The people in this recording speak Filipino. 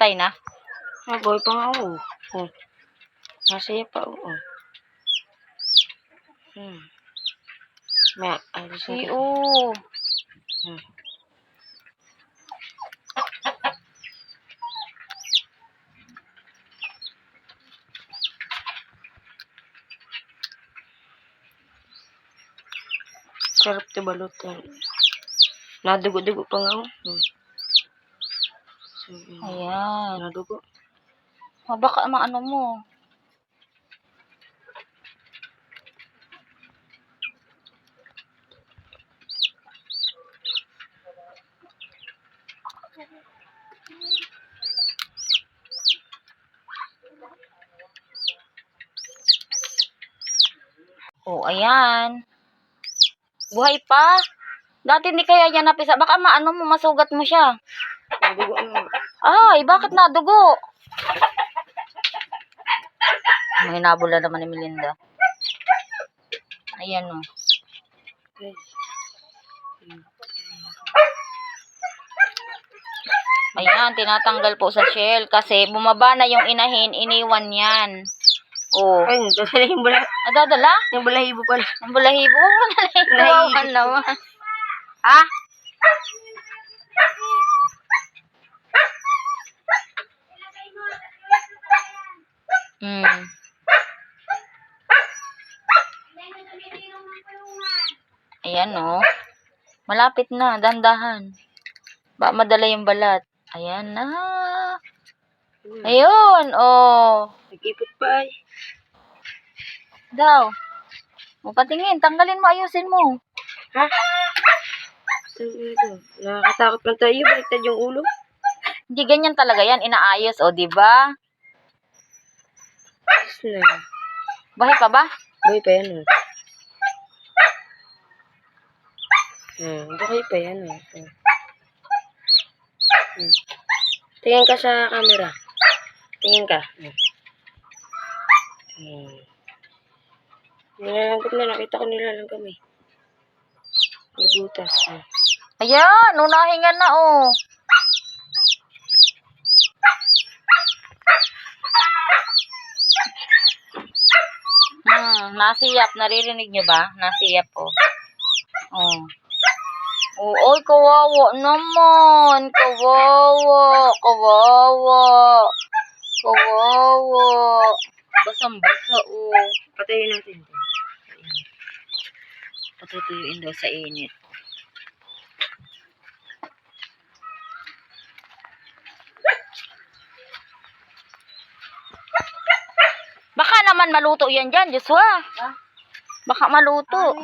Patay na? Ah, boy pa nga, oo. Oh. Masaya pa, oo. Hmm. May, alisin Ay, ko. oo. Hmm. Sarap to balutan. Nadugo-dugo pa nga, oh. Hmm. Yun. Ayan. Nadugo. Ah, baka maano mo. Oh, ayan. Buhay pa. Dati hindi kaya yan napisa. Baka maano mo, masugat mo siya. Nadugo, ano. Ay, bakit nadugo? May nabula naman ni Melinda. Ayan oh. o. Hmm. Ayan, tinatanggal po sa shell kasi bumaba na yung inahin, iniwan yan. Oh. Ay, nadala yung bala. Nadadala? Yung balahibo pala. Ang balahibo. Huwag mo na lang iwawan naman. Ha? Hmm. Ayan oh. Malapit na, dandahan. Ba madala yung balat. Ayan na. Ayun, oh. Nag-ipot pa ay. Daw. O patingin, tanggalin mo, ayusin mo. Ha? Ito? Nakakatakot lang tayo. Baliktad yung ulo. Hindi ganyan talaga yan, inaayos, o, di ba? Na. Bahay pa ba? Boy pa yan. Oh. Hmm, buhay pa yan. Oh. Hmm. Tingin ka sa camera. Tingin ka. Hmm. Hmm. Nilalangkap na. Nakita ko nilalang kami. May butas. Hmm. Ayan, unahingan na, oh. Hmm, nasiyap. Naririnig nyo ba? Nasiyap, oh. Oh. Oh, oy, kawawa naman. Kawawa. Kawawa. Kawawa. Basang-basa, oh. Patayin natin. ito. Patutuyuin daw sa init. Naman maluto yan dyan, Joshua. Baka maluto.